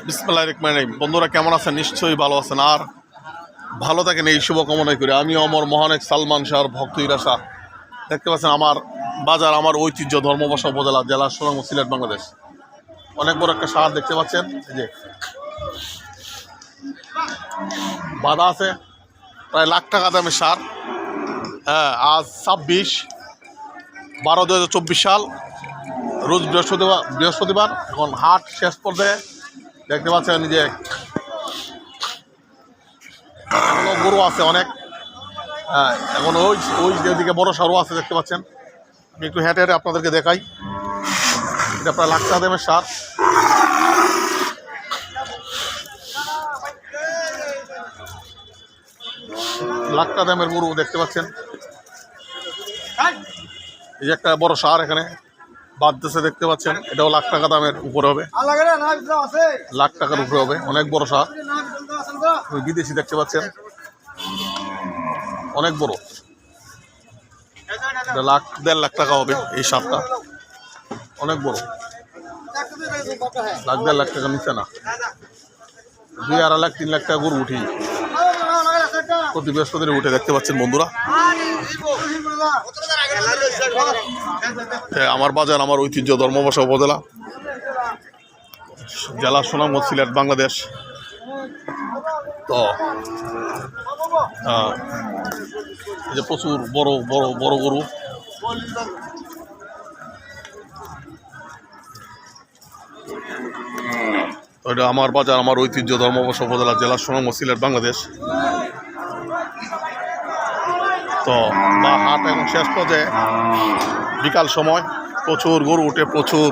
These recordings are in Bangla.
রহমান রহিম। বন্ধুরা কেমন আছেন? নিশ্চয়ই ভালো আছেন। আর ভালো থাকেন এই শুভকামনাই করি। আমি অমর মহানেক সালমান শাহর ভক্ত ইরাসা দেখতে পাচ্ছেন আমার বাজার, আমার ঐতিহ্য ধর্মবাসা উপজেলা, জেলা সুরঙ্গ, সিলেট, বাংলাদেশ। অনেক বড় একটা সার দেখতে পাচ্ছেন। যে বাধা আছে, প্রায় লাখ টাকা দামের সার হ্যাঁ আজ ছাব্বিশ বারো দু সাল, রোজ বৃহস্পতিবার বৃহস্পতিবার, এখন হাট শেষ পর্যায়ে। দেখতে পাচ্ছেন যে গরু আছে অনেক। হ্যাঁ এখন ওই ওই যেদিকে বড় সারও আছে দেখতে পাচ্ছেন। আমি একটু হেঁটে হেঁটে আপনাদেরকে দেখাই। এটা প্রায় লাখ সার। লাখ টাকা দামের গরু দেখতে পাচ্ছেন। এই যে একটা বড় সার এখানে। বাঁধতেছে দেখতে পাচ্ছেন। এটাও লাখ টাকা দামের উপরে হবে। লাখ টাকার উপরে হবে। অনেক বড় সার। ওই বিদেশি দেখতে পাচ্ছেন। অনেক বড়। লাখ, দেড় লাখ টাকা হবে এই সারটা। অনেক বড়। লাখ, দেড় লাখ টাকা নিচ্ছে না। দুই আড়াই লাখ, তিন লাখ টাকা গরু উঠি প্রতি বৃহস্পতিবার উঠে দেখতে পাচ্ছেন বন্ধুরা। আমার বাজার, আমার ঐতিহ্য ধর্মবাসা উপজেলা। জেলা সুনামগঞ্জ, সিলেট, বাংলাদেশ। তো যে প্রচুর বড় বড় বড় গরু। এটা আমার বাজার, আমার ঐতিহ্য ধর্মবাসা উপজেলা, জেলা সুনামগঞ্জ, সিলেট, বাংলাদেশ। তো বা হাট এখন শেষ পর্যায়ে বিকাল সময় প্রচুর গরু উঠে, প্রচুর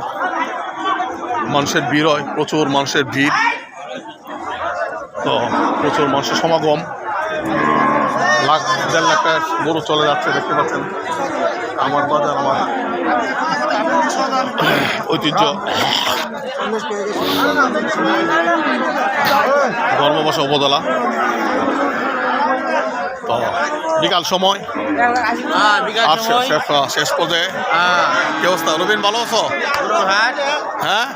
মানুষের ভিড় হয়, প্রচুর মানুষের ভিড়। তো প্রচুর মানুষের সমাগম। লাখ, দেড় লাখ টাকা গরু চলে যাচ্ছে, দেখতে পাচ্ছেন। আমার বাজার, আমার ঐতিহ্য। ধর্মবাসা উপজেলা। তো বিকাল সময়। হ্যাঁ আর শেষ শেষ পর্যায়ে হ্যাঁ। কি অবস্থা? রবিন ভালো আছো? হ্যাঁ?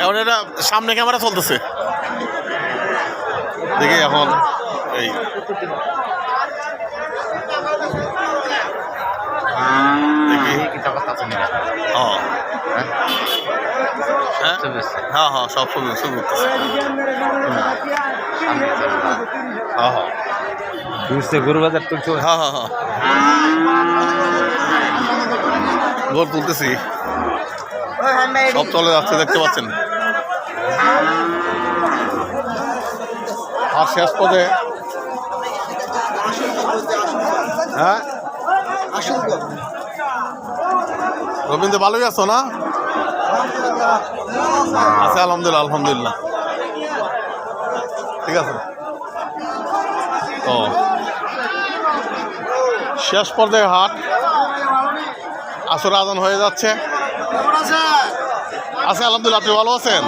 এখন এটা সামনে ক্যামেরা চলতেছে। দেখি এখন এই হ্যাঁ? হ্যাঁ হ্যাঁ সব ছবি উঠতেছে হ্যাঁ হ্যাঁ বুঝতে গরু বাজার হ্যাঁ হ্যাঁ হ্যাঁ। গোল তুলতেছি। সব চলে যাচ্ছে, দেখতে পাচ্ছেন। আর শেষ পদে হ্যাঁ? রবীন্দ্র, ভালোই আছো না? আছে আলহামদুলিল্লাহ আলহামদুলিল্লাহ। ঠিক আছে? ও। শেষ পর্যায়ে হাট আসর আজান হয়ে যাচ্ছে। আছে আলহামদুলিল্লাহ আপনি ভালো আছেন?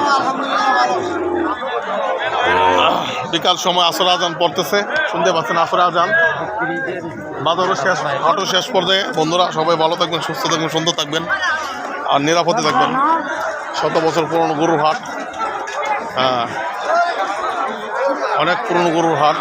বিকাল সময় আসর আজান পড়তেছে, শুনতে পাচ্ছেন আসর আজান বাজারও শেষ, হাটও শেষ পর্যায়ে। বন্ধুরা, সবাই ভালো থাকবেন, সুস্থ থাকবেন, সুন্দর থাকবেন আর নিরাপদে থাকবেন। শত বছর পুরনো গরুর হাট। হ্যাঁ। অনেক পুরনো গরুর হাট।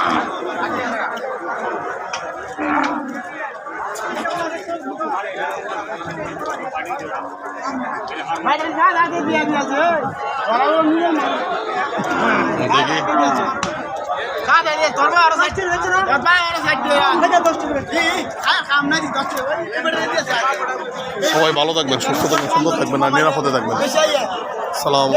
সবাই ভালো থাকবেন সুস্থ থাকবেন সুন্দর থাকবেন আর নিরাপদে থাকবেন। সালাম